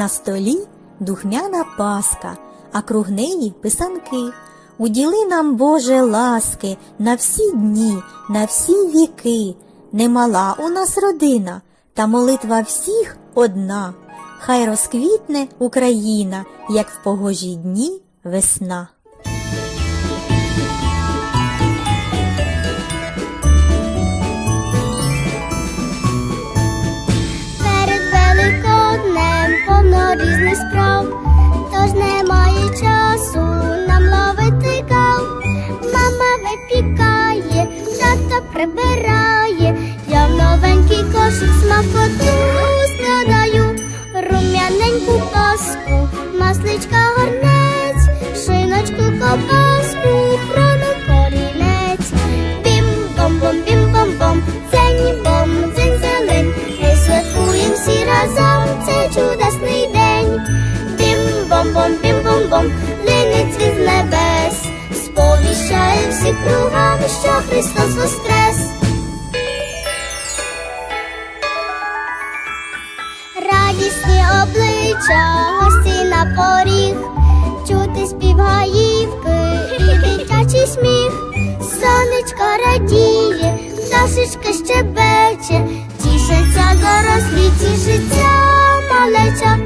На столі духмяна паска, а круг неї писанки. Уділи нам, Боже, ласки на всі дні, на всі віки. Немала у нас родина, та молитва всіх одна. Хай розквітне Україна, як в погожі дні весна. Повно різних справ, тож немає часу нам ловити кав. Мама випікає, тато прибирає, я в новенький кошик смакоту кругом, що Христос воскрес. Радісні обличчя, гості на поріг, чути спів гаївки і дитячий сміх, сонечко радіє, пташечка щебече, тішиться дорослі, тішиться малеча,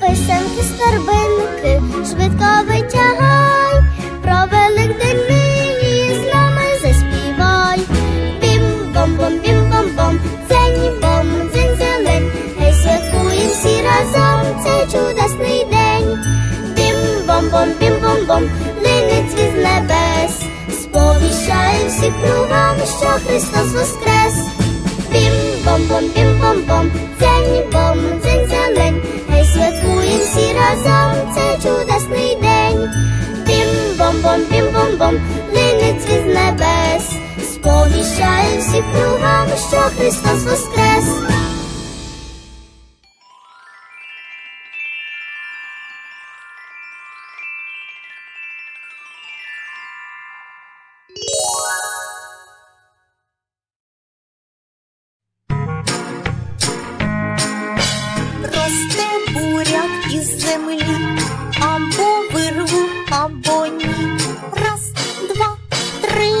писанки старбинки, швидко витягай, про великдень Бім-бом-бом, линить з небес, сповіщає всі кругом, що Христос воскрес. Бім-бом-бом, бім-бом-бом, дзень-бом, дзень-зелень, Гей, святкуєм всі разом цей чудесний день. Бім-бом-бом, бім-бом-бом, линить з небес, сповіщає всі кругом, що Христос воскрес. Землі, або вирву, або ні. Раз, два, три.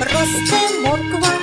Росте морква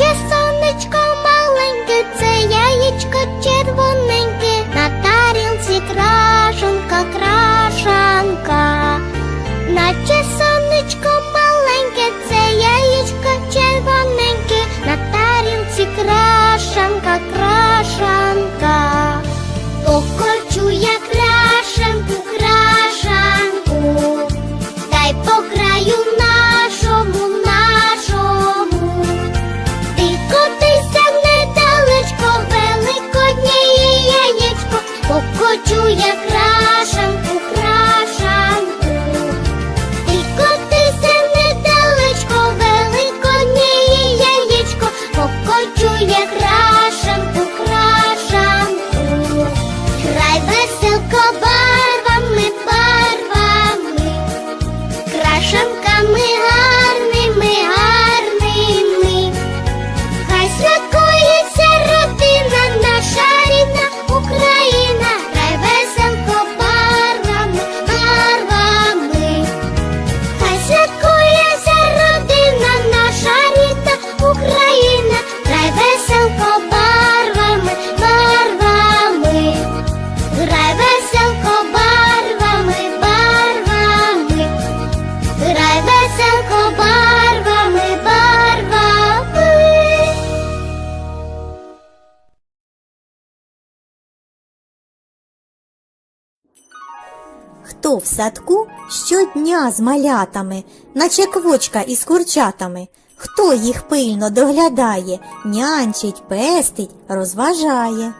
наче сонечко маленьке, це яєчко червоненьке, на тарілці крашенка, крашанка, наче сонечко маленьке, це яєчко червоненьке, на тарілці крашанка, крашанка. Хто в садку щодня з малятами, наче квочка із курчатами? Хто їх пильно доглядає, нянчить, пестить, розважає?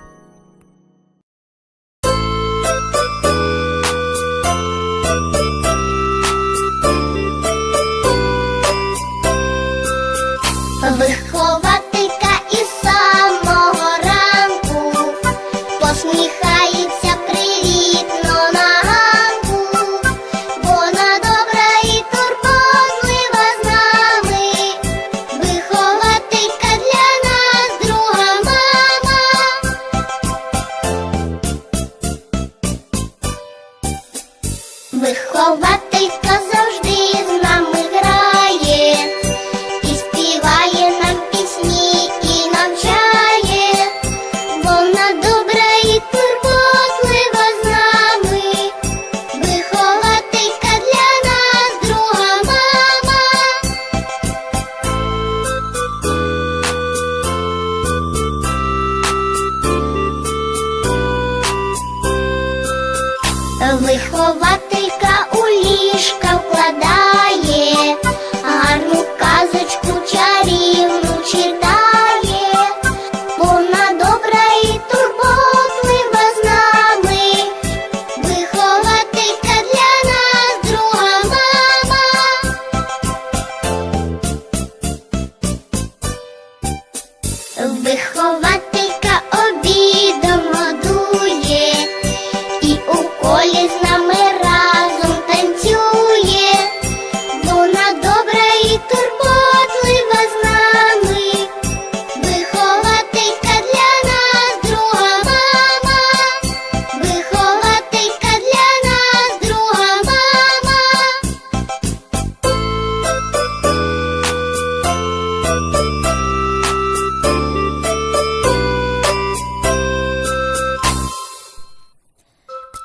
Вихователька завжди з нами грає. І співає нам пісні, і навчає, вона добра і турботлива з нами, вихователька для нас друга мама. Вихователька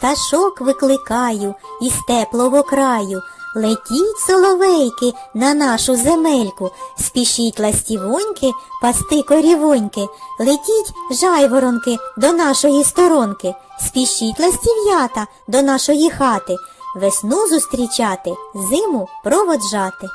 Пташок викликаю із теплого краю. Летіть, соловейки, на нашу земельку, спішіть ластівоньки, пасти корівоньки, летіть, жайворонки, до нашої сторонки, спішіть ластів'ята до нашої хати, весну зустрічати, зиму проводжати.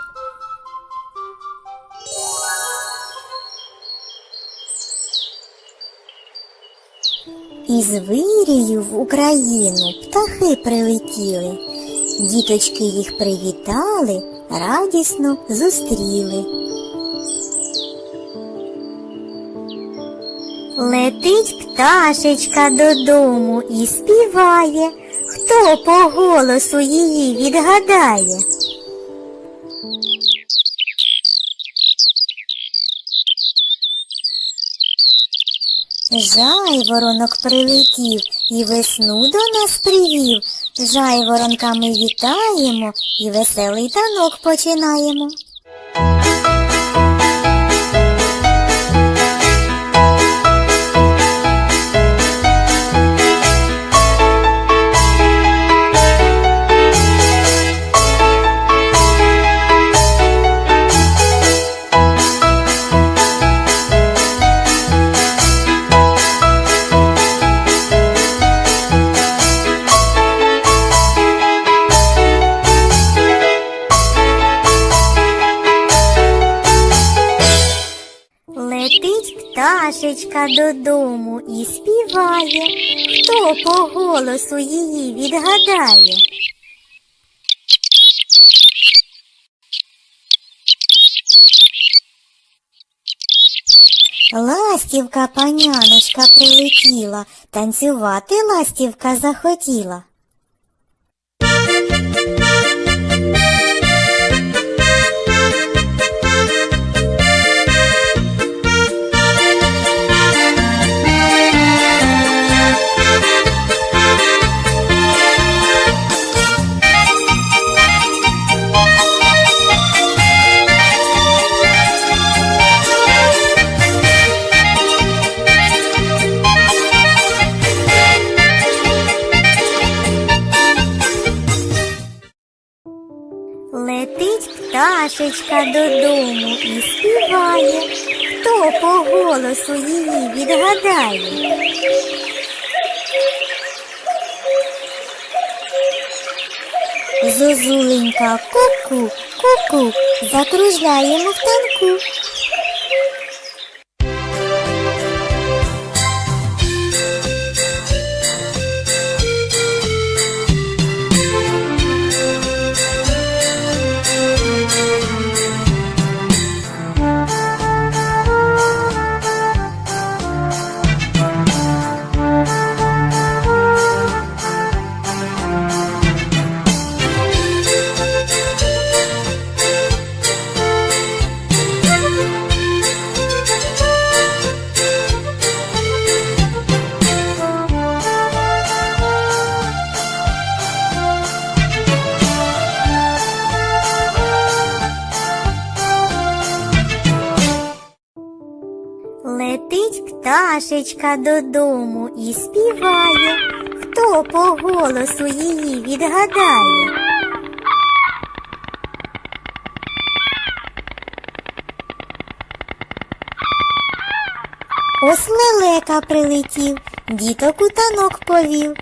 Із вирію в Україну птахи прилетіли. Діточки їх привітали, радісно зустріли. Летить пташечка додому і співає, хто по голосу її відгадає. Жайворонок прилетів і весну до нас привів. Жайворонка ми вітаємо і веселий танок починаємо. Пташечка додому і співає, хто по голосу її відгадає. Ластівка паняночка прилетіла, танцювати ластівка захотіла. Пташечка додому і співає, хто по голосу її відгадає. Зозуленька ку-ку, ку-ку, закружляємо в танку. Пташечка додому і співає, хто по голосу її відгадає. Ось лелека прилетів, діток у танок повів.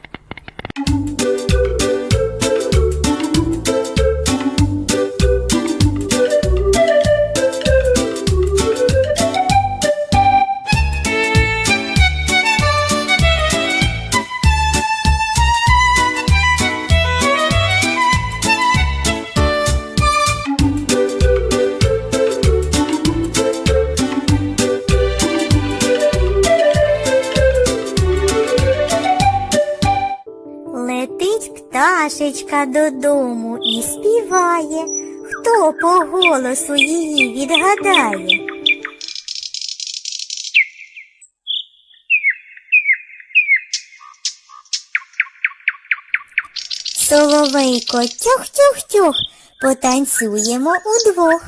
Пташечка додому і співає, хто по голосу її відгадає. Соловейко тьох-тьох-тьох, потанцюємо удвох.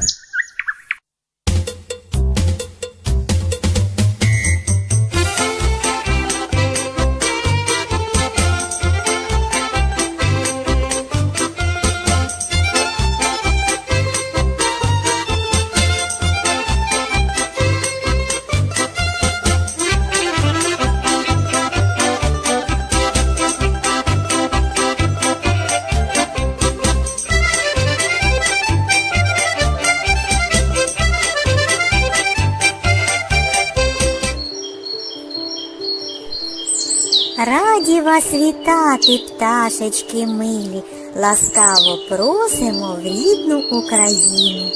Раді вас вітати, пташечки милі, ласкаво просимо в рідну Україну.